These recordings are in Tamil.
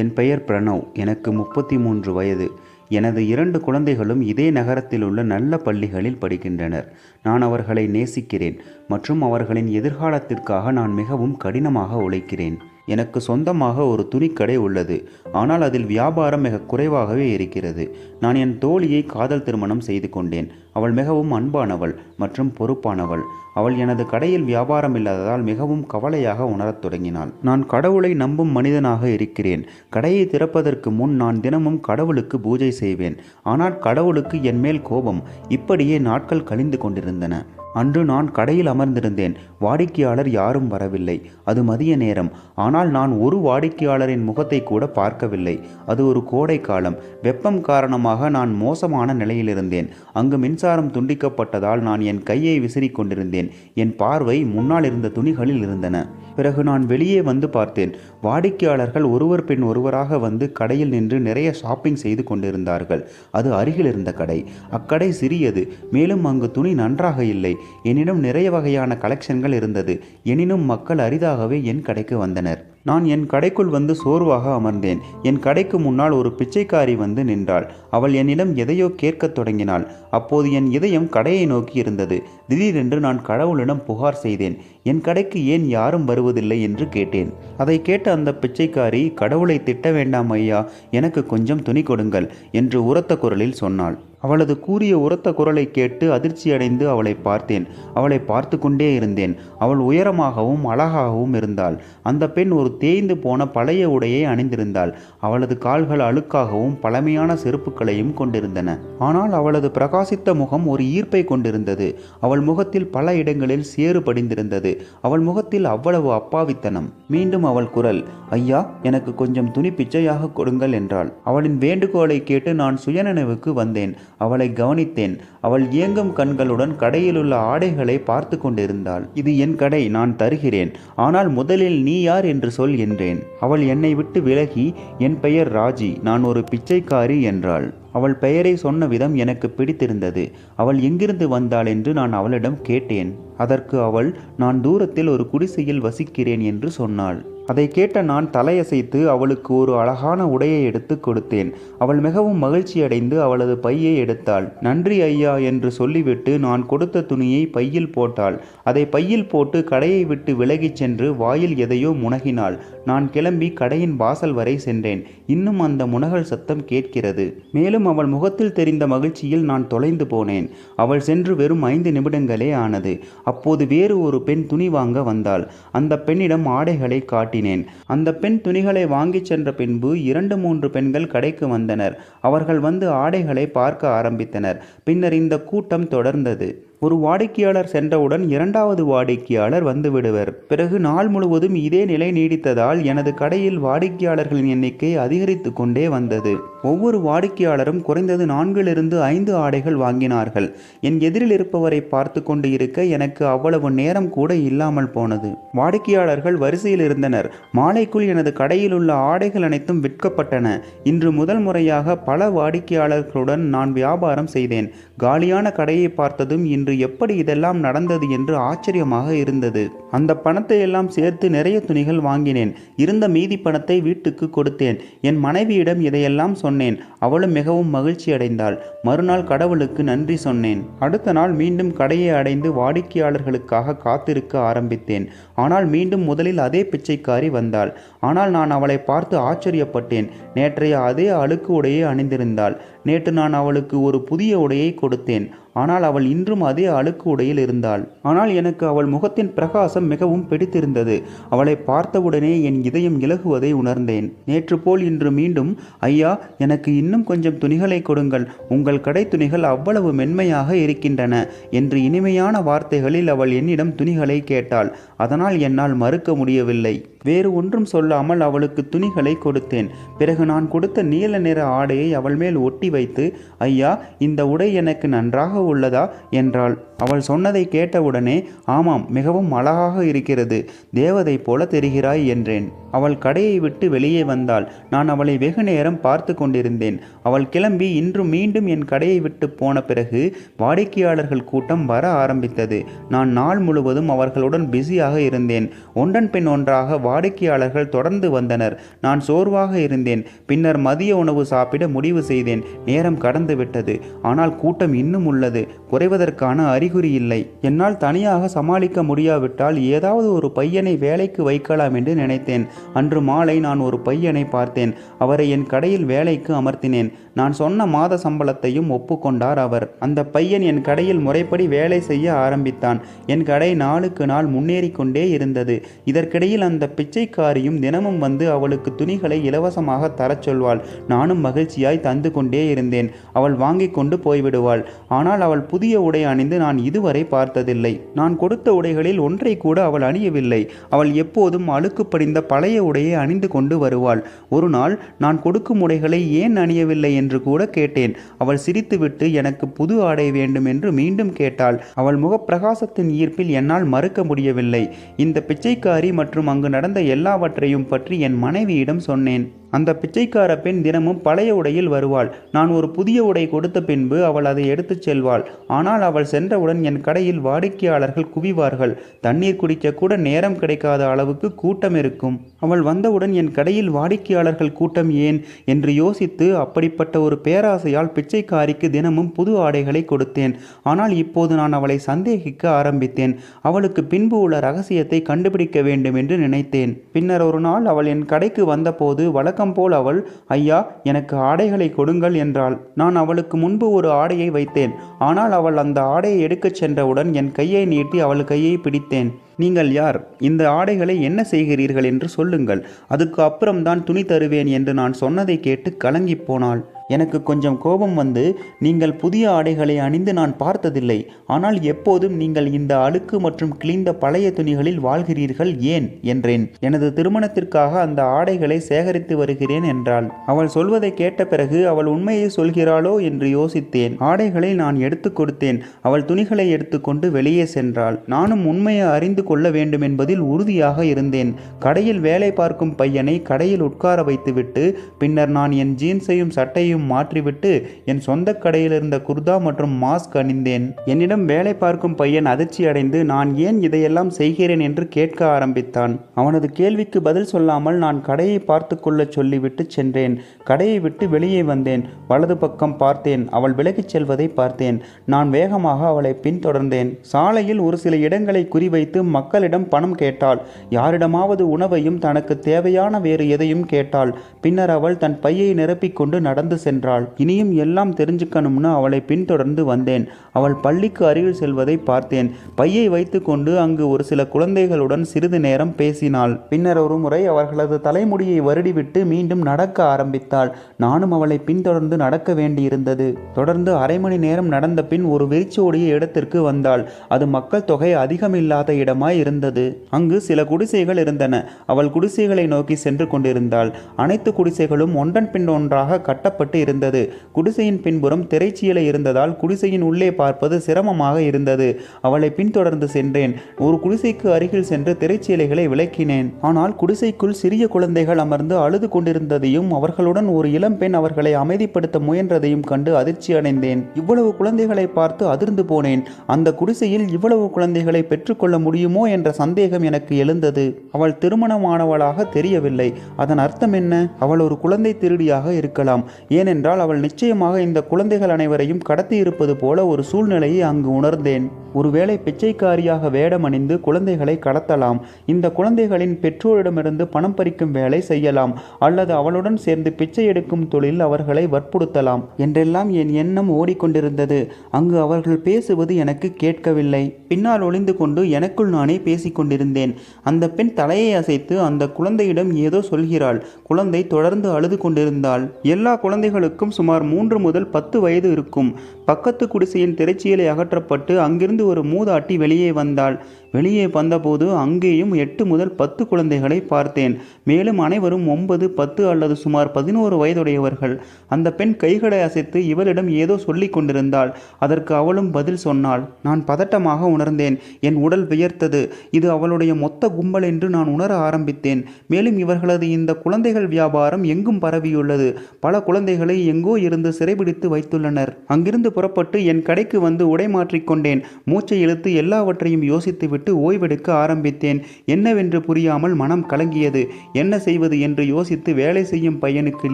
என் பெயர் பிரணவ் எனக்கு முப்பத்தி மூன்று வயது. எனது இரண்டு குழந்தைகளும் இதே நகரத்தில் உள்ள நல்ல பள்ளிகளில் படிக்கின்றனர். நான் அவர்களை நேசிக்கிறேன் மற்றும் அவர்களின் எதிர்காலத்திற்காக நான் மிகவும் கடினமாக உழைக்கிறேன். எனக்கு சொந்தமாக ஒரு துணிக்கடை உள்ளது. ஆனால் அதில் வியாபாரம் மிக குறைவாகவே இருக்கிறது. நான் என் தோழியை காதல் திருமணம் செய்து கொண்டேன். அவள் மிகவும் அன்பானவள் மற்றும் பொறுப்பானவள். அவள் எனது கடையில் வியாபாரம் இல்லாததால் மிகவும் கவலையாக உணரத் தொடங்கினாள். நான் கடவுளை நம்பும் மனிதனாக இருக்கிறேன். கடையை திறப்பதற்கு முன் நான் தினமும் கடவுளுக்கு பூஜை செய்வேன். ஆனால் கடவுளுக்கு என் மேல் கோபம். இப்படியே நாட்கள் கழிந்து கொண்டிருந்தன. அன்று நான் கடையில் அமர்ந்திருந்தேன். வாடிக்கையாளர் யாரும் வரவில்லை. அது மதிய நேரம். ஆனால் நான் ஒரு வாடிக்கையாளரின் முகத்தை கூட பார்க்கவில்லை. அது ஒரு கோடை காலம். வெப்பம் காரணமாக நான் மோசமான நிலையில் இருந்தேன் அங்கு மின்சாரம் துண்டிக்கப்பட்டதால் நான் என் கையை விசிறிக் கொண்டிருந்தேன். என் பார்வை முன்னால் இருந்த துணிகளில் இருந்தன. பிறகு நான் வெளியே வந்து பார்த்தேன். வாடிக்கையாளர்கள் ஒருவர் பின் ஒருவராக வந்து கடையில் நின்று நிறைய ஷாப்பிங் செய்து கொண்டிருந்தார்கள். அது அருகில் இருந்த கடை. அக்கடை சிறியது. மேலும் அங்கு துணி நன்றாக இல்லை. என்னிடம் நிறைய வகையான கலெக்ஷன்கள் இருந்தது. எனினும் மக்கள் அரிதாகவே என் கடைக்கு வந்தனர். நான் என் கடைக்குள் வந்து சோர்வாக அமர்ந்தேன். என் கடைக்கு முன்னால் ஒரு பிச்சைக்காரி வந்து நின்றாள். அவள் என்னிடம் எதையோ கேட்கத் தொடங்கினாள். அப்போது என் இதயம் கடையை நோக்கி இருந்தது. திடீரென்று நான் கடவுளிடம் புகார் செய்தேன். என் கடைக்கு ஏன் யாரும் வருவதில்லை என்று கேட்டேன். அதை கேட்ட அந்த பிச்சைக்காரி கடவுளை திட்ட வேண்டாம் ஐயா. எனக்கு கொஞ்சம் துணி கொடுங்கள் என்று உரத்த குரலில் சொன்னாள். அவளது கூறிய உரத்த குரலை கேட்டு அதிர்ச்சியடைந்து அவளை பார்த்தேன். அவளை பார்த்து கொண்டே இருந்தேன். அவள் உயரமாகவும் அழகாகவும் இருந்தாள். அந்த பெண் ஒரு தேய்ந்து போன பழைய உடையை அணிந்திருந்தாள். அவளது கால்கள் அழுக்காகவும் பழமையான செருப்புகளையும் கொண்டிருந்தன. ஆனால் அவளது பிரகாசித்த முகம் ஒரு ஈர்ப்பை கொண்டிருந்தது. அவள் முகத்தில் பல இடங்களில் சேறு படிந்திருந்தது. அவள் முகத்தில் அவ்வளவு அப்பாவித்தனம். மீண்டும் அவள் குரல் ஐயா எனக்கு கொஞ்சம் துணி பிச்சையாக கொடுங்கள் என்றாள். அவளின் வேண்டுகோளை கேட்டு நான் சுயநினைவுக்கு வந்தேன். அவளை கவனித்தேன். அவள் இயங்கும் கண்களுடன் கடையிலுள்ள ஆடைகளை பார்த்து கொண்டிருந்தாள். இது என் கடை நான் தருகிறேன். ஆனால் முதலில் நீ யார் என்று சொல் என்றேன். அவள் என்னை விட்டு விலகி என் பெயர் ராஜி நான் ஒரு பிச்சைக்காரி என்றாள். அவள் பெயரை சொன்ன விதம் எனக்கு பிடித்திருந்தது. அவள் எங்கிருந்து வந்தாள் என்று நான் அவளிடம் கேட்டேன். அதற்கு அவள் நான் தூரத்தில் ஒரு குடிசையில் வசிக்கிறேன் என்று சொன்னாள். அதை கேட்ட நான் தலையசைத்து அவளுக்கு ஒரு அழகான உடையை எடுத்து கொடுத்தேன். அவள் மிகவும் மகிழ்ச்சியடைந்து அவளது பையை எடுத்தாள். நன்றி ஐயா என்று சொல்லிவிட்டு நான் கொடுத்த துணியை பையில் போட்டாள். அதை பையில் போட்டு கடையை விட்டு விலகிச் சென்று வாயில் எதையோ முனகினாள். நான் கிளம்பி கடையின் வாசல் வரை சென்றேன். இன்னும் அந்த முனகல் சத்தம் கேட்கிறது. மேலும் அவள் முகத்தில் தெரிந்த மகிழ்ச்சியில் நான் தொலைந்து போனேன். அவள் சென்று வெறும் ஐந்து நிமிடங்களே ஆனது. அப்போது வேறு ஒரு பெண் துணி வாங்க வந்தாள். அந்த பெண்ணிடம் ஆடைகளை காட்டி காட்டினேன். அந்த பெண் துணிகளை வாங்கிச் சென்ற பின்பு இரண்டு மூன்று பெண்கள் கடைக்கு வந்தனர். அவர்கள் வந்து ஆடைகளை பார்க்க ஆரம்பித்தனர். பின்னர் இந்த கூட்டம் தொடர்ந்தது. ஒரு வாடிக்கையாளர் சென்றவுடன் இரண்டாவது வாடிக்கையாளர் வந்து விடுவர் பிறகு நாள் முழுவதும் இதே நிலை நீடித்ததால் எனது கடையில் வாடிக்கையாளர்களின் எண்ணிக்கை அதிகரித்து கொண்டே வந்தது. ஒவ்வொரு வாடிக்கையாளரும் குறைந்தது நான்கிலிருந்து ஐந்து ஆடைகள் வாங்கினார்கள். என் எதிரில் இருப்பவரை பார்த்து கொண்டு இருக்க எனக்கு அவ்வளவு நேரம் கூட இல்லாமல் போனது. வாடிக்கையாளர்கள் வரிசையில் இருந்தனர். மாலைக்குள் எனது கடையில் உள்ள ஆடைகள் அனைத்தும் விற்கப்பட்டன. இன்று முதல் முறையாக பல வாடிக்கையாளர்களுடன் நான் வியாபாரம் செய்தேன். காலியான கடையை பார்த்ததும் இன்று எப்படி இதெல்லாம் நடந்தது என்று ஆச்சரியமாக இருந்தது. அந்த பணத்தை எல்லாம் சேர்த்து நிறைய துணிகள் வாங்கினேன். இருந்த மீதி பணத்தை வீட்டுக்கு கொடுத்தேன். என் மனைவியிடம் இதையெல்லாம் சொன்ன சொன்னேன். அவளும் மிகவும் மகிழ்ச்சி அடைந்தாள். மறுநாள் கடவுளுக்கு நன்றி சொன்னேன். அடுத்த நாள் மீண்டும் கடையை அடைந்து வாடிக்கையாளர்களுக்காக காத்திருக்க ஆரம்பித்தேன். ஆனால் மீண்டும் முதலில் அதே பிச்சைக்காரி வந்தாள். ஆனால் நான் அவளை பார்த்து ஆச்சரியப்பட்டேன். நேற்றைய அதே அழுக்கு உடையை அணிந்திருந்தாள். நேற்று நான் அவளுக்கு ஒரு புதிய உடையை கொடுத்தேன். ஆனால் அவள் இன்றும் அதே அழுக்கு உடையில் இருந்தாள். ஆனால் எனக்கு அவள் முகத்தின் பிரகாசம் மிகவும் பிடித்திருந்தது. அவளை பார்த்தவுடனே என் இதயம் இலகுவதை உணர்ந்தேன். நேற்று போல் இன்று மீண்டும் ஐயா எனக்கு இன்னும் கொஞ்சம் துணிகளை கொடுங்கள். உங்கள் கடை துணிகள் அவ்வளவு மென்மையாக இருக்கின்றன என்று இனிமையான வார்த்தைகளில் அவள் என்னிடம் துணிகளை கேட்டாள். அதனால் என்னால் மறுக்க முடியவில்லை. வேறு ஒன்றும் சொல்லாமல் அவளுக்கு துணிகளை கொடுத்தேன். பிறகு நான் கொடுத்த நீல நிற ஆடையை அவள் மேல் ஒட்டி வைத்து ஐயா இந்த உடை எனக்கு நன்றாக உள்ளதா? என்றாள். அவள் சொன்னதை கேட்டவுடனே ஆமாம் மிகவும் அழகாக இருக்கிறது. தேவதை போல தெரிகிறாய் என்றேன். அவள் கடையை விட்டு வெளியே வந்தாள். நான் அவளை வெகு நேரம் பார்த்து கொண்டிருந்தேன். அவள் கிளம்பி இன்று மீண்டும் என் கடையை விட்டு போன பிறகு வாடிக்கையாளர்கள் கூட்டம் வர ஆரம்பித்தது. நான் நாள் முழுவதும் அவர்களுடன் பிஸியாக இருந்தேன். ஒன்றன் பின் ஒன்றாக வாடிக்கையாளர்கள் தொடர்ந்து வந்தனர். நான் சோர்வாக இருந்தேன். பின்னர் மதிய உணவு சாப்பிட முடிவு செய்தேன். நேரம் கடந்து விட்டது ஆனால் கூட்டம் இன்னும் உள்ளது. குறைவதற்கான அறிகுறி இல்லை. என்னால் தனியாக சமாளிக்க முடியாவிட்டால் ஏதாவது ஒரு பையனை வேலைக்கு வைக்கலாம் என்று நினைத்தேன். அன்று மாலை நான் ஒரு பையனை பார்த்தேன். அவரை என் கடையில் வேலைக்கு அமர்த்தினேன். நான் சொன்ன மாத சம்பளத்தையும் ஒப்புக்கொண்டார் அவர். அந்த பையன் என் கடையில் முறைப்படி வேலை செய்ய ஆரம்பித்தான். என் கடை நாளுக்கு நாள் முன்னேறி கொண்டே இருந்தது. இதற்கிடையில் அந்த பிச்சைக்காரியும் தினமும் வந்து அவளுக்கு துணிகளை இலவசமாக தரச் சொல்வாள். நானும் மகிழ்ச்சியாய் தந்து கொண்டே இருந்தேன். அவள் வாங்கி கொண்டு போய்விடுவாள். ஆனால் அவள் புதிய உடை அணிந்து நான் இதுவரை பார்த்ததில்லை. நான் கொடுத்த உடைகளில் ஒன்றை கூட அவள் அணியவில்லை. அவள் எப்போதும் அழுக்கு படிந்த பழைய உடையை அணிந்து கொண்டு வருவாள். ஒரு நாள் நான் கொடுக்கும் உடைகளை ஏன் அணியவில்லை என்று என்று கூட கேட்டேன். அவள் சிரித்துவிட்டு எனக்கு புது ஆடை வேண்டும் என்று மீண்டும் கேட்டாள். அவள் முகப்பிரகாசத்தின் ஈர்ப்பில் என்னால் மறுக்க முடியவில்லை. இந்த பிச்சைக்காரி மற்றும் அங்கு நடந்த எல்லாவற்றையும் பற்றி என் மனைவியிடம் சொன்னேன். அந்த பிச்சைக்கார பெண் தினமும் பழைய உடையில் வருவாள். நான் ஒரு புதிய உடை கொடுத்த பின்பு அவள் அதை எடுத்துச் செல்வாள். ஆனால் அவள் சென்றவுடன் என் கடையில் வாடிக்கையாளர்கள் குவிவார்கள். தண்ணீர் குடிக்க கூட நேரம் கிடைக்காத அளவுக்கு கூட்டம் இருக்கும். அவள் வந்தவுடன் என் கடையில் வாடிக்கையாளர்கள் கூட்டம் ஏன்? என்று யோசித்து அப்படிப்பட்ட ஒரு பேராசையால் பிச்சைக்காரிக்கு தினமும் புது ஆடைகளை கொடுத்தேன். ஆனால் இப்போது நான் அவளை சந்தேகிக்க ஆரம்பித்தேன். அவளுக்கு பின்பு உள்ள ரகசியத்தை கண்டுபிடிக்க வேண்டும் என்று நினைத்தேன். பின்னர் ஒரு நாள் அவள் என் கடைக்கு வந்தபோது வழக்கம் போல் அவள் ஐயா எனக்கு ஆடைகளை கொடுங்கள் என்றாள். நான் அவளுக்கு முன்பு ஒரு ஆடையை வைத்தேன். ஆனால் அவள் அந்த ஆடையை எடுக்கச் சென்றவுடன் என் கையை நீட்டி அவள் கையை பிடித்தேன். நீங்கள் யார்? இந்த ஆடைகளை என்ன செய்கிறீர்கள் என்று சொல்லுங்கள். அதுக்கு அப்புறம்தான் துணி தருவேன் என்று நான் சொன்னதை கேட்டு கலங்கிப் போனாள். எனக்கு கொஞ்சம் கோபம் வந்து நீங்கள் புதிய ஆடைகளை அணிந்து நான் பார்த்ததில்லை. ஆனால் எப்போதும் நீங்கள் இந்த அழுக்கு மற்றும் கிழிந்த பழைய துணிகளில் வாழ்கிறீர்கள் ஏன்? என்றேன். எனது திருமணத்திற்காக அந்த ஆடைகளை சேகரித்து வருகிறேன் என்றாள். அவள் சொல்வதை கேட்ட பிறகு அவள் உண்மையை சொல்கிறாளோ? என்று யோசித்தேன். ஆடைகளை நான் எடுத்து கொடுத்தேன். அவள் துணிகளை எடுத்துக்கொண்டு வெளியே சென்றாள். நானும் உண்மையை அறிந்து கொள்ள வேண்டும் என்பதில் உறுதியாக இருந்தேன். கடையில் வேலை பார்க்கும் பையனை கடையில் உட்கார வைத்துவிட்டு பின்னர் நான் என் ஜீன்ஸையும் சட்டையும் மாற்றிவிட்டு என் சொந்த கடையில் இருந்த குர்தா மற்றும் மாஸ்க் அணிந்தேன். என்னிடம் வேலை பார்க்கும் பையன் அதிர்ச்சி அடைந்து நான் ஏன் இதையெல்லாம் செய்கிறேன்? என்று கேட்க ஆரம்பித்தான். அவனது கேள்விக்கு பதில் சொல்லாமல் நான் கடையை பார்த்து கொள்ள சொல்லிவிட்டு சென்றேன். கடையை விட்டு வெளியே வந்தேன். வலது பக்கம் பார்த்தேன். அவள் விலகிச் செல்வதை பார்த்தேன். நான் வேகமாக அவளை பின்தொடர்ந்தேன். சாலையில் ஒரு சில இடங்களை குறிவைத்து மக்களிடம் பணம் கேட்டாள். யாரிடமாவது உணவையும் தனக்கு தேவையான வேறு எதையும் கேட்டாள். பின்னர் அவள் தன் பையை நிரப்பிக்கொண்டு நடந்து சென்றாள். இனியும் எல்லாம் தெரிஞ்சுக்கணும்னு அவளை பின்தொடர்ந்து வந்தேன். அவள் பள்ளிக்கு அருகில் செல்வதை பார்த்தேன். பையை வைத்துக்கொண்டு அங்கு ஒரு சில குழந்தைகளுடன் சிறிது நேரம் பேசினாள். பின்னர் ஒரு முறை அவர்களது தலைமுடியை வருடிவிட்டு மீண்டும் நடக்க ஆரம்பித்தாள். நானும் அவளை பின்தொடர்ந்து நடக்க வேண்டியிருந்தது. தொடர்ந்து அரை மணி நேரம் நடந்த பின் ஒரு வெறிச்சோடிய இடத்திற்கு வந்தாள். அது மக்கள் தொகை அதிகமில்லாத இடமாய் இருந்தது. அங்கு சில குடிசைகள் இருந்தன. அவள் குடிசைகளை நோக்கி சென்று கொண்டிருந்தாள். அனைத்து குடிசைகளும் ஒன்றன் பின் ஒன்றாக கட்டப்பட்டு இருந்தது. குடிசையின் பின்புறம் திரைச்சீலை இருந்ததால் குடிசையின் உள்ளே பார்ப்பது சிரமமாக இருந்தது. அவளை பின்தொடர்ந்து சென்றேன். ஒரு குடிசைக்கு அருகில் சென்று திரைச்சீலைகளை விளக்கினேன். ஆனால் குடிசைக்குள் சிறிய குழந்தைகள் அமர்ந்து அழுது கொண்டிருந்ததையும் அவர்களுடன் ஒரு இளம்பெண் அவர்களை அமைதிப்படுத்த முயன்றதையும் கண்டு அதிர்ச்சி அடைந்தேன். இவ்வளவு குழந்தைகளை பார்த்து அதிர்ந்து போனேன். அந்த குடிசையில் இவ்வளவு குழந்தைகளை பெற்றுக்கொள்ள முடியுமோ என்ற சந்தேகம் எனக்கு எழுந்தது. அவள் திருமணமானவளாக தெரியவில்லை. அதன் அர்த்தம் என்ன? அவள் ஒரு குழந்தை திருடியாக இருக்கலாம். ஏன் ஏனென்றால் அவள் நிச்சயமாக இந்த குழந்தைகள் அனைவரையும் கடத்தி இருப்பது போல ஒரு சூழ்நிலையை அங்கு உணர்ந்தேன். ஒருவேளை பிச்சைக்காரியாக வேடம் அணிந்து குழந்தைகளை கடத்தலாம். இந்த குழந்தைகளின் பெற்றோரிடமிருந்து பணம் பறிக்கும் வேலை செய்யலாம். அல்லது அவளுடன் சேர்ந்து பிச்சை எடுக்கும் தொழில் அவர்களை வற்புறுத்தலாம். என்றெல்லாம் என் எண்ணம் ஓடிக்கொண்டிருந்தது. அங்கு அவர்கள் பேசுவது எனக்கு கேட்கவில்லை. பின்னால் ஒளிந்து கொண்டு எனக்குள் நானே பேசிக்கொண்டிருந்தேன் அந்த பெண் தலையை அசைத்து அந்த குழந்தையிடம் ஏதோ சொல்கிறாள். குழந்தை தொடர்ந்து அழுது கொண்டிருந்தாள். எல்லா குழந்தைகளுக்கும் சுமார் மூன்று முதல் பத்து வயது இருக்கும். பக்கத்து குடிசையின் திரைச்சீலை அகற்றப்பட்டு அங்கிருந்து ஒரு மூதாட்டி வெளியே வந்தாள். வெளியே வந்தபோது அங்கேயும் எட்டு முதல் பத்து குழந்தைகளை பார்த்தேன். மேலும் அனைவரும் ஒன்பது பத்து அல்லது சுமார் பதினோரு வயதுடையவர்கள். அந்த பெண் கைகளை அசைத்து இவளிடம் ஏதோ சொல்லிக் கொண்டிருந்தாள். அதற்கு அவளும் பதில் சொன்னாள் நான் பதட்டமாக உணர்ந்தேன். என் உடல் வியர்த்தது. இது அவளுடைய மொத்த கும்பல் என்று நான் உணர ஆரம்பித்தேன். மேலும் இவர்களது இந்த குழந்தைகள் வியாபாரம் எங்கும் பரவியுள்ளது. பல குழந்தைகளை எங்கோ இருந்து சிறைபிடித்து வைத்துள்ளனர். அங்கிருந்து புறப்பட்டு என் கடைக்கு வந்து உடை மாற்றிக்கொண்டேன் மூச்சை இழுத்து எல்லாவற்றையும் யோசித்து விட்டு விட்டு ஓய்வெடுக்க ஆரம்பித்தேன். என்னவென்று புரியாமல் மனம் கலங்கியது. என்ன செய்வது என்று யோசித்து வேலை செய்யும் பையனுக்கு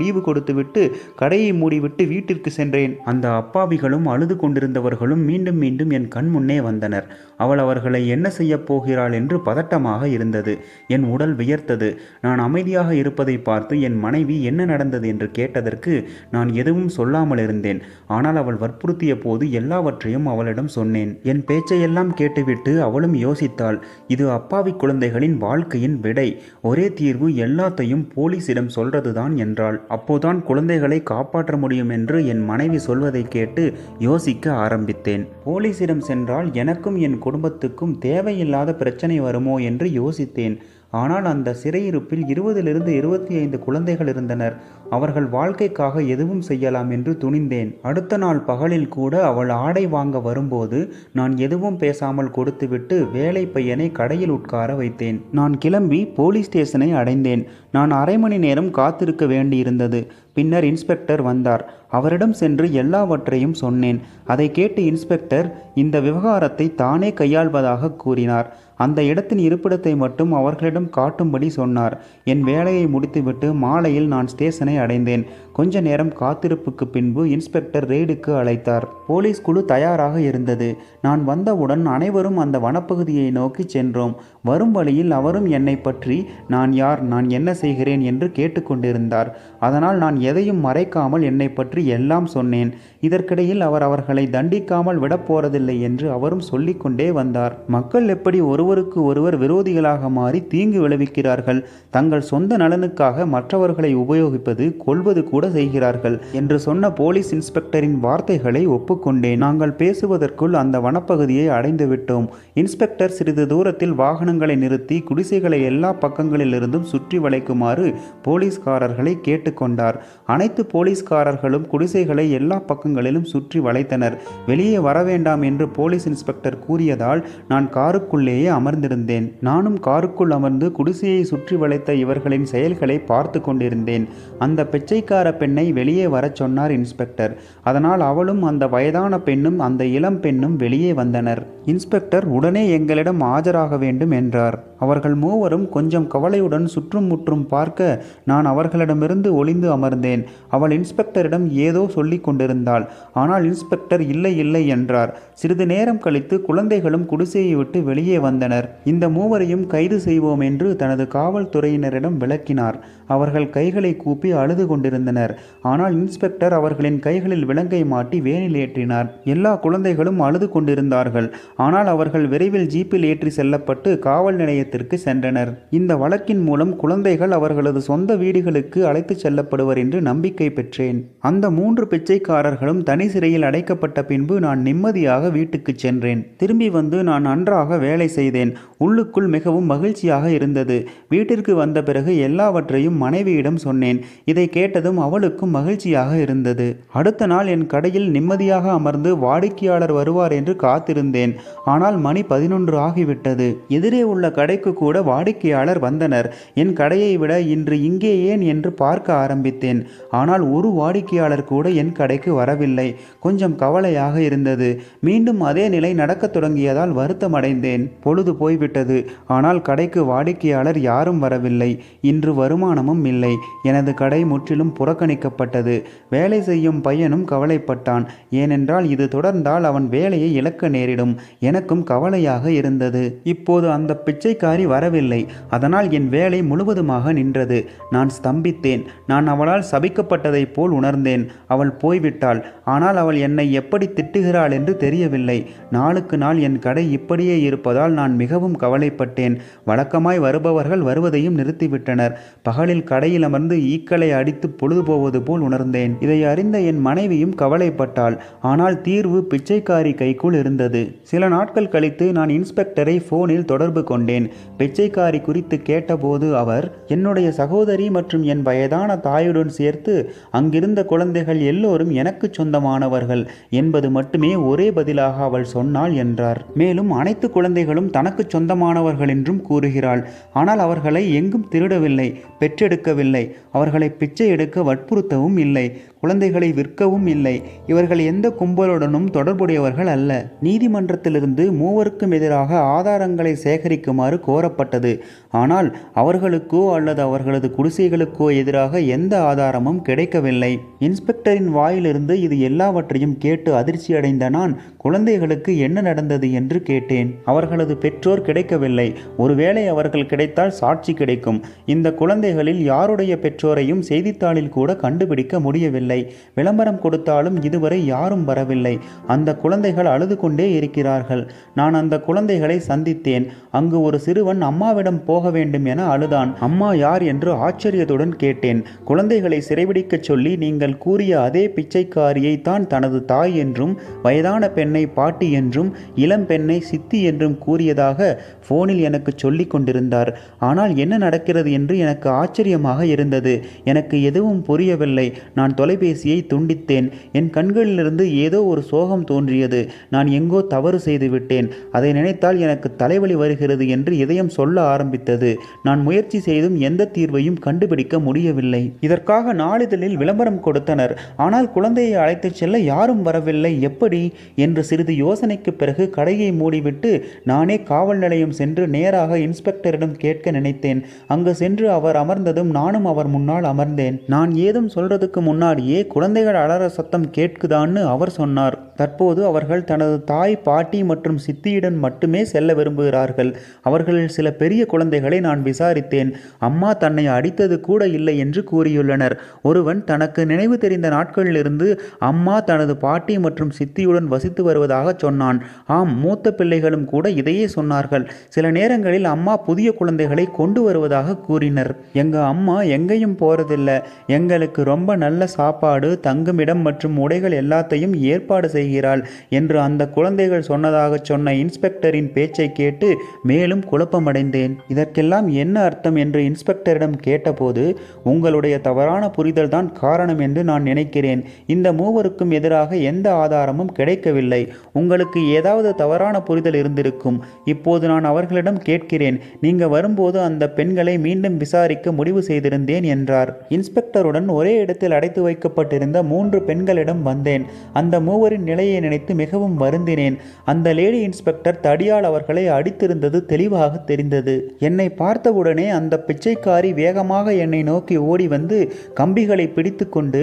லீவு கொடுத்துவிட்டு கடையை மூடிவிட்டு வீட்டிற்கு சென்றேன். அந்த அப்பாவிகளும் அழுது கொண்டிருந்தவர்களும் மீண்டும் மீண்டும் என் கண் முன்னே வந்தனர். அவள் அவர்களை என்ன செய்யப் போகிறாள் என்று பதட்டமாக இருந்தது. என் உடல் வியர்த்தது. நான் அமைதியாக இருப்பதை பார்த்து என் மனைவி என்ன நடந்தது என்று கேட்டதற்கு நான் எதுவும் சொல்லாமல் இருந்தேன். ஆனால் அவள் வற்புறுத்திய போது எல்லாவற்றையும் அவளிடம் சொன்னேன். என் பேச்சையெல்லாம் கேட்டுவிட்டு அவளும் யோசித்தாள் இது அப்பாவி குழந்தைகளின் வாழ்க்கையின் விடை. ஒரே தீர்வு எல்லாத்தையும் போலீசிடம் சொல்றதுதான் என்றாள். அப்போதான் குழந்தைகளை காப்பாற்ற முடியும் என்று என் மனைவி சொல்வதை கேட்டு யோசிக்க ஆரம்பித்தேன். போலீசிடம் சென்றால் எனக்கும் என் குடும்பத்துக்கும் தேவையில்லாத பிரச்சனை வருமோ என்று யோசித்தேன். ஆனால் அந்த சிறையிருப்பில் இருபதிலிருந்து இருபத்தி ஐந்து குழந்தைகள் இருந்தனர். அவர்கள் வாழ்க்கைக்காக எதுவும் செய்யலாம் என்று துணிந்தேன். அடுத்த நாள் பகலில் கூட அவள் ஆடை வாங்க வரும்போது நான் எதுவும் பேசாமல் கொடுத்துவிட்டு வேலை பையனை கடையில் உட்கார வைத்தேன். நான் கிளம்பி போலீஸ் ஸ்டேஷனை அடைந்தேன். நான் அரை மணி நேரம் காத்திருக்க வேண்டியிருந்தது. பின்னர் இன்ஸ்பெக்டர் வந்தார். அவரிடம் சென்று எல்லாவற்றையும் சொன்னேன். அதை கேட்டு இன்ஸ்பெக்டர் இந்த விவகாரத்தை தானே கையாள்வதாக கூறினார். அந்த இடத்தின் இருப்பிடத்தை மட்டும் அவர்களிடம் காட்டும்படி சொன்னார். என் வேலையை முடித்துவிட்டு மாலையில் நான் ஸ்டேஷனை அடைந்தேன். கொஞ்ச நேரம் காத்திருப்புக்கு பின்பு இன்ஸ்பெக்டர் ரெய்டுக்கு அழைத்தார். போலீஸ் குழு தயாராக இருந்தது. நான் வந்தவுடன் அனைவரும் அந்த வனப்பகுதியை நோக்கி சென்றோம். வரும் வழியில் அவரும் என்னை பற்றி நான் யார்? நான் என்ன செய்கிறேன்? என்று கேட்டுக்கொண்டிருந்தார் அதனால் நான் எதையும் மறைக்காமல் என்னை பற்றி எல்லாம் சொன்னேன். இதற்கிடையில் அவர் அவர்களை தண்டிக்காமல் விடப்போறதில்லை என்று அவரும் சொல்லிக்கொண்டே வந்தார். மக்கள் எப்படி ஒருவருக்கு ஒருவர் விரோதிகளாக மாறி தீங்கு விளைவிக்கிறார்கள்? தங்கள் சொந்த நலனுக்காக மற்றவர்களை உபயோகிப்பது கொள்வது கூட செய்கிறார்கள் என்று சொன்ன போலீஸ் இன்ஸ்பெக்டரின் வார்த்தைகளை ஒப்புக்கொண்டேன். நாங்கள் பேசுவதற்குள் அந்த வனப்பகுதியை அடைந்து விட்டோம். இன்ஸ்பெக்டர் சிறிது தூரத்தில் வாகனங்களை நிறுத்தி குடிசைகளை எல்லா பக்கங்களிலிருந்தும் சுற்றி வளைக்குமாறு போலீஸ்காரர்களை கேட்டுக்கொண்டார். அனைத்து போலீஸ்காரர்களும் குடிசைகளை எல்லா பக்கங்களிலும் சுற்றி வளைத்தனர். வெளியே வரவேண்டாம் என்று போலீஸ் இன்ஸ்பெக்டர் கூறியதால் நான் காருக்குள்ளேயே அமர்ந்திருந்தேன். நானும் காருக்குள் அமர்ந்து குடிசையை சுற்றி வளைத்த இவர்களின் செயல்களை பார்த்து கொண்டிருந்தேன். அந்த பிச்சைக்கார பெண்ணை வெளியே வரச் சொன்னார் இன்ஸ்பெக்டர். அதனால் அவளும் அந்த வயதான பெண்ணும் அந்த இளம் பெண்ணும் வெளியே வந்தனர். இன்ஸ்பெக்டர் உடனே எங்களிடம் ஆஜராக வேண்டும் என்றார். அவர்கள் மூவரும் கொஞ்சம் கவலையுடன் சுற்றும் முற்றும் பார்க்க நான் அவர்களிடமிருந்து ஒளிந்து அமர்ந்தேன். அவள் இன்ஸ்பெக்டரிடம் ஏதோ சொல்லிக் கொண்டிருந்தாள். ஆனால் இன்ஸ்பெக்டர் இல்லை இல்லை என்றார். சிறிது நேரம் கழித்து குழந்தைகளும் குடிசையை விட்டு வெளியே வந்தனர். இந்த மூவரையும் கைது செய்வோம் என்று தனது காவல்துறையினரிடம் விளக்கினார். அவர்கள் கைகளை கூப்பி அழுது கொண்டிருந்தனர். ஆனால் இன்ஸ்பெக்டர் அவர்களின் கைகளில் விலங்கை மாட்டி வேனில் ஏற்றினார். எல்லா குழந்தைகளும் அழுது கொண்டிருந்தார்கள். ஆனால் அவர்கள் விரைவில் ஜீப்பில் ஏற்றி செல்லப்பட்டு காவல் நிலையத்திற்கு சென்றனர். இந்த வழக்கின் மூலம் குழந்தைகள் அவர்களது சொந்த வீடுகளுக்கு அழைத்துச் செல்லப்படுவர் என்று நம்பிக்கை பெற்றேன். அந்த மூன்று பிச்சைக்காரர்களும் தனி சிறையில் அடைக்கப்பட்ட பின்பு நான் நிம்மதியாக வீட்டுக்கு சென்றேன். திரும்பி வந்து நான் நன்றாக வேலை செய்தேன். உள்ளுக்குள் மிகவும் மகிழ்ச்சியாக இருந்தது. வீட்டிற்கு வந்த பிறகு எல்லாவற்றையும் மனைவியிடம் சொன்னேன். இதை கேட்டதும் அவளுக்கும் மகிழ்ச்சியாக இருந்தது. அடுத்த நாள் என் கடையில் நிம்மதியாக அமர்ந்து வாடிக்கையாளர் வருவார் என்று காத்திருந்தேன். ஆனால் மணி பதினொன்று ஆகிவிட்டது. எதிரே உள்ள கடை கடைக்கு கூட வாடிக்கையாளர் வந்தனர். என் கடையை விட இன்று இங்கே ஏன் என்று பார்க்க ஆரம்பித்தேன். ஆனால் ஒரு வாடிக்கையாளர் கூட என் கடைக்கு வரவில்லை. கொஞ்சம் கவலையாக இருந்தது. மீண்டும் அதே நிலை நடக்கத் தொடங்கியதால் வருத்தமடைந்தேன். பொழுது போய்விட்டது. ஆனால் கடைக்கு வாடிக்கையாளர் யாரும் வரவில்லை. இன்று வருமானமும் இல்லை. எனது கடை முற்றிலும் புறக்கணிக்கப்பட்டது. வேலை செய்யும் பையனும் கவலைப்பட்டான். ஏனென்றால் இது தொடர்ந்தால் அவன் வேலையை இழக்க நேரிடும். எனக்கும் கவலையாக இருந்தது. இப்போது அந்த பிச்சைக்கார வரவில்லை. அதனால் என் வேலை முழுவதுமாக நின்றது. நான் ஸ்தம்பித்தேன். நான் அவளால் சபிக்கப்பட்டதைப் போல் உணர்ந்தேன். அவள் போய்விட்டாள். ஆனால் அவள் என்னை எப்படி திட்டுகிறாள் என்று தெரியவில்லை. நாளுக்கு நாள் என் கடை இப்படியே இருப்பதால் நான் மிகவும் கவலைப்பட்டேன். வழக்கமாய் வருபவர்கள் வருவதையும் நிறுத்திவிட்டனர். பகலில் கடையில் அமர்ந்து ஈக்களை அடித்து பொழுது போவது போல் உணர்ந்தேன். இதை அறிந்த என் மனைவியும் கவலைப்பட்டாள். ஆனால் தீர்வு பிச்சைக்காரி கைக்குள் இருந்தது. சில நாட்கள் கழித்து நான் இன்ஸ்பெக்டரை போனில் தொடர்பு கொண்டேன். பிச்சைக்காரி குறித்து கேட்டபோது அவர் என்னுடைய சகோதரி மற்றும் என் வயதான தாயுடன் சேர்த்து அங்கிருந்த குழந்தைகள் எல்லோரும் எனக்கு சொந்தமானவர்கள் என்பது மட்டுமே ஒரே பதிலாக அவள் சொன்னாள் என்றார். மேலும் அனைத்து குழந்தைகளும் தனக்கு சொந்தமானவர்கள் என்றும் கூறுகிறாள். ஆனால் அவர்களை எங்கும் திருடவில்லை பெற்றெடுக்கவில்லை. அவர்களை பிச்சை எடுக்க வற்புறுத்தவும் இல்லை. குழந்தைகளை விற்கவும் இல்லை. இவர்கள் எந்த கும்பலுடனும் தொடர்புடையவர்கள் அல்ல. நீதிமன்றத்திலிருந்து மூவருக்கும் எதிராக ஆதாரங்களை சேகரிக்குமாறு கோரப்பட்டது. ஆனால் அவர்களுக்கோ அல்லது அவர்களது குடிசைகளுக்கோ எதிராக எந்த ஆதாரமும் கிடைக்கவில்லை. இன்ஸ்பெக்டரின் வாயிலிருந்து இது எல்லாவற்றையும் கேட்டு அதிர்ச்சியடைந்த நான் குழந்தைகளுக்கு என்ன நடந்தது என்று கேட்டேன். அவர்களது பெற்றோர் கிடைக்கவில்லை. ஒருவேளை அவர்கள் கிடைத்தால் சாட்சி கிடைக்கும். இந்த குழந்தைகளில் யாருடைய பெற்றோரையும் செய்தித்தாளில் கூட கண்டுபிடிக்க முடியவில்லை. விளம்பரம் கொடுத்தாலும் இதுவரை யாரும் வரவில்லை. அந்த குழந்தைகள் அழுது கொண்டே இருக்கிறார்கள். நான் அந்த குழந்தைகளை சந்தித்தேன். அங்கு ஒரு சிறுவன் அம்மாவிடம் போக வேண்டும் என அழுதான். அம்மா யார் என்று ஆச்சரியத்துடன் கேட்டேன். குழந்தைகளை சிறைபிடிக்கச் சொல்லி நீங்கள் கூறிய அதே பிச்சைக்காரியை தான் தனது தாய் என்றும் வயதான பெண் பெண்ணை பாட்டி என்றும் இளம் பெண்ணை சித்தி என்றும் கூறியதாக போனில் எனக்கு சொல்லிக் கொண்டிருந்தார். ஆனால் என்ன நடக்கிறது என்று எனக்கு ஆச்சரியமாக இருந்தது. எனக்கு எதுவும் புரியவில்லை. நான் தொலைபேசியை துண்டித்தேன். என் கண்களிலிருந்து ஏதோ ஒரு சோகம் தோன்றியது. நான் எங்கோ தவறு செய்து விட்டேன். அதை நினைத்தால் எனக்கு தலைவலி வருகிறது என்று இதயம் சொல்ல ஆரம்பித்தது. நான் முயற்சி செய்தும் எந்த தீர்வையும் கண்டுபிடிக்க முடியவில்லை. இதற்காக நாளிதழில் விளம்பரம் கொடுத்தனர். ஆனால் குழந்தையை அழைத்துச் செல்ல யாரும் வரவில்லை. எப்படி என்று சிறிது யோசனைக்கு பிறகு கடையை மூடிவிட்டு நானே காவல் நிலையம் சென்று நேராக இன்ஸ்பெக்டரிடம் கேட்க நினைத்தேன். அங்கு சென்று அவர் அமர்ந்ததும் நானும் அவர் முன்னால் அமர்ந்தேன். நான் ஏதும் சொல்றதுக்கு முன்னாடியே குழந்தைகள் அலற சத்தம் கேட்குதான்னு அவர் சொன்னார். தற்போது அவர்கள் தனது தாய் பாட்டி மற்றும் சித்தியுடன் மட்டுமே செல்ல விரும்புகிறார்கள். அவர்களில் சில பெரிய குழந்தைகளை நான் விசாரித்தேன். அம்மா தன்னை அடித்தது கூட இல்லை என்று கூறியுள்ளனர். ஒருவன் தனக்கு நினைவு தெரிந்த நாட்களிலிருந்து அம்மா தனது பாட்டி மற்றும் சித்தியுடன் வசித்து வருவதாக சொன்னான். ஆம் மூத்த பிள்ளைகளும் கூட இதையே சொன்னார்கள். சில நேரங்களில் அம்மா புதிய குழந்தைகளை கொண்டு வருவதாக கூறினர். எங்க அம்மா எங்கேயும் போறதில்ல. எங்களுக்கு ரொம்ப நல்ல சாப்பாடு தங்குமிடம் மற்றும் உடைகள் எல்லாத்தையும் ஏற்பாடு செய்கிறாள் என்று அந்த குழந்தைகள் சொன்னதாக சொன்ன இன்ஸ்பெக்டரின் பேச்சை கேட்டு மேலும் குழப்பமடைந்தேன். இதற்கெல்லாம் என்ன அர்த்தம் என்று இன்ஸ்பெக்டரிடம் கேட்டபோது உங்களுடைய தவறான புரிதல் தான் காரணம் என்று நான் நினைக்கிறேன். இந்த மூவருக்கும் எதிராக எந்த ஆதாரமும் கிடைக்கவில்லை. உங்களுக்கு ஏதாவது தவறான புரிதல் இருந்திருக்கும். இப்போது நான் அவர்களிடம் கேட்கிறேன் நீங்க வரும்போது அந்த பெண்களை மீண்டும் விசாரிக்க முடிவு செய்திருந்தேன் என்றார். இன்ஸ்பெக்டருடன் ஒரே இடத்தில் அடைத்து வைக்கப்பட்டிருந்த மூன்று பெண்களிடம் வந்தேன். அந்த மூவரின் நிலையை நினைத்து மிகவும் வருந்தினேன். அந்த லேடி இன்ஸ்பெக்டர் தடியால் அவர்களை அடித்திருந்தது தெளிவாக தெரிந்தது. என்னை பார்த்தவுடனே அந்த பிச்சைக்காரி வேகமாக என்னை நோக்கி ஓடி வந்து கம்பிகளை பிடித்துக்கொண்டு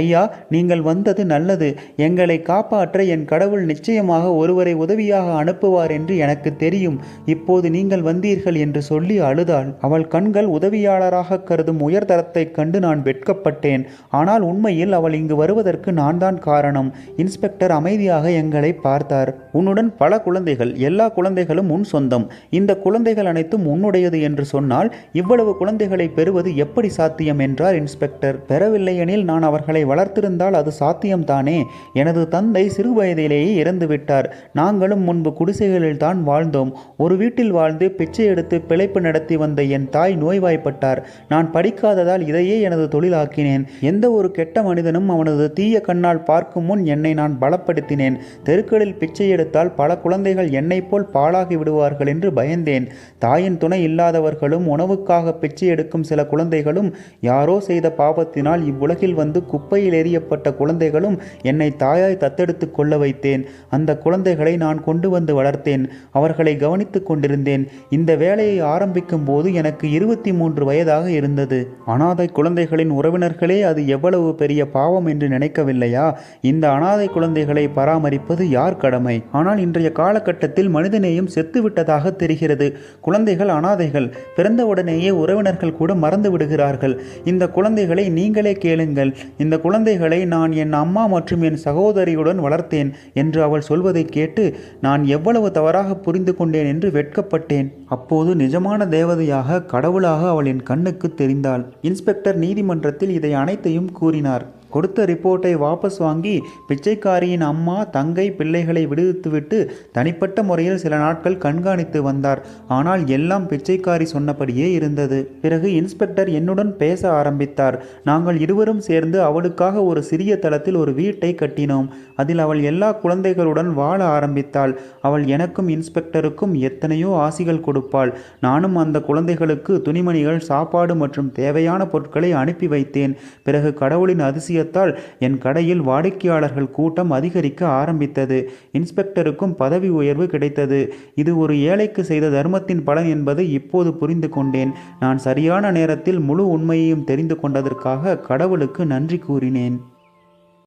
ஐயா நீங்கள் வந்தது நல்லது. எங்களை காப்பாற்ற என் கடவுள் நிச்சயமாக ஒருவரை உதவியாக அனுப்புவார் என்று எனக்கு தெரியும். இப்போது நீங்கள் வந்தீர்கள் என்று சொல்லி அழுதாள். அவள் கண்கள் உதவியாளராக கருதும் உயர்தரத்தை கண்டு நான் வெட்கப்பட்டேன். ஆனால் உண்மையில் அவள் இங்கு வருவதற்கு நான் தான் காரணம். இன்ஸ்பெக்டர் அமைதியாக எங்களை பார்த்தார். உன்னுடன் பல குழந்தைகள் எல்லா குழந்தைகளும் உன் சொந்தம். இந்த குழந்தைகள் அனைத்தும் உன்னுடையது என்று சொன்னால் இவ்வளவு குழந்தைகளை பெறுவது எப்படி சாத்தியம் என்றார் இன்ஸ்பெக்டர். பெறவில்லை எனில் நான் அவர்களை வளர்த்திருந்தால் அது சாத்தியம்தானே? எனது தந்தை சிறு வயதிலேயே இறந்து விட்டார். நாங்களும் முன்பு குடிசைகளில் தான் வாழ்ந்தோம். ஒரு வீட்டில் வாழ்ந்து பிச்சை எடுத்து பிழைப்பு நடத்தி வந்த என் தாய் நோய்வாய்ப்பட்டார். நான் படிக்காததால் இதையே எனது தொழிலாக்கினேன். எந்த ஒரு கெட்ட மனிதனும் அவனது தீய கண்ணால் பார்க்கும் முன் என்னை நான் பலப்படுத்தினேன். தெருக்களில் பிச்சை எடுத்தால் பல குழந்தைகள் என்னைப் போல் பாழாகி விடுவார்கள் என்று பயந்தேன். தாயின் துணை இல்லாதவர்களும் உணவுக்காக பிச்சை எடுக்கும் சில குழந்தைகளும் யாரோ செய்த பாவத்தினால் இவ்வுலகில் வந்து குப்பையில் எறியப்பட்ட குழந்தைகளும் என்னை தாயாய் தத்தெடுத்து கொள்ள வைத்தேன். அந்த குழந்தைகளை நான் கொண்டு வந்து வளர்த்தேன். அவர்களை கவனித்துக் கொண்டிருந்தேன். இந்த வேலையை ஆரம்பிக்கும் போது எனக்கு இருபத்தி மூன்று வயதாக இருந்தது. அனாதை குழந்தைகளின் உறவினர்களே அது எவ்வளவு பெரிய பாவம் என்று நினைக்கவில்லையா? இந்த அனாதை குழந்தைகளை பராமரிப்பது யார் கடமை? ஆனால் இன்றைய காலகட்டத்தில் மனிதநேயம் செத்துவிட்டதாக தெரிகிறது. குழந்தைகள் அனாதைகள். பிறந்தவுடனேயே உறவினர்கள் கூட மறந்து விடுகிறார்கள். இந்த குழந்தைகளை நீங்களே கேளுங்கள். இந்த குழந்தைகளை நான் என் அம்மா மற்றும் என் சகோதரியுடன் வளர்த்தேன். என்று அவள் சொல்வதை கேட்டு நான் எவ்வளவு தவறாக புரிந்து கொண்டேன் என்று வெட்கப்பட்டேன். அப்போது நிஜமான தேவதையாக கடவுளாக அவள் என் கண்ணுக்கு தெரிந்தாள். இன்ஸ்பெக்டர் நீதிமன்றத்தில் இதை அனைத்தையும் கூறினார். கொடுத்த ரிப்போர்ட்டை வாபஸ் வாங்கி பிச்சைக்காரியின் அம்மா தங்கை பிள்ளைகளை விடுவித்துவிட்டு தனிப்பட்ட முறையில் சில நாட்கள் கண்காணித்து வந்தார். ஆனால் எல்லாம் பிச்சைக்காரி சொன்னபடியே இருந்தது. பிறகு இன்ஸ்பெக்டர் என்னுடன் பேச ஆரம்பித்தார். நாங்கள் இருவரும் சேர்ந்து அவளுக்காக ஒரு சிறிய தளத்தில் ஒரு வீட்டை கட்டினோம். அதில் அவள் எல்லா குழந்தைகளுடன் வாழ ஆரம்பித்தாள். அவள் எனக்கும் இன்ஸ்பெக்டருக்கும் எத்தனையோ ஆசிகள் கொடுப்பாள். நானும் அந்த குழந்தைகளுக்கு துணிமணிகள் சாப்பாடு மற்றும் தேவையான பொருட்களை அனுப்பி வைத்தேன். பிறகு கடவுளின் அதிசய அவசியத்தால் என் கடையில் வாடிக்கையாளர்கள் கூட்டம் அதிகரிக்க ஆரம்பித்தது. இன்ஸ்பெக்டருக்கும் பதவி உயர்வு கிடைத்தது. இது ஒரு ஏழைக்கு செய்த தர்மத்தின் பலன் என்பதை இப்போது புரிந்து கொண்டேன். நான் சரியான நேரத்தில் முழு உண்மையையும் தெரிந்து கொண்டதற்காக கடவுளுக்கு நன்றி கூறினேன்.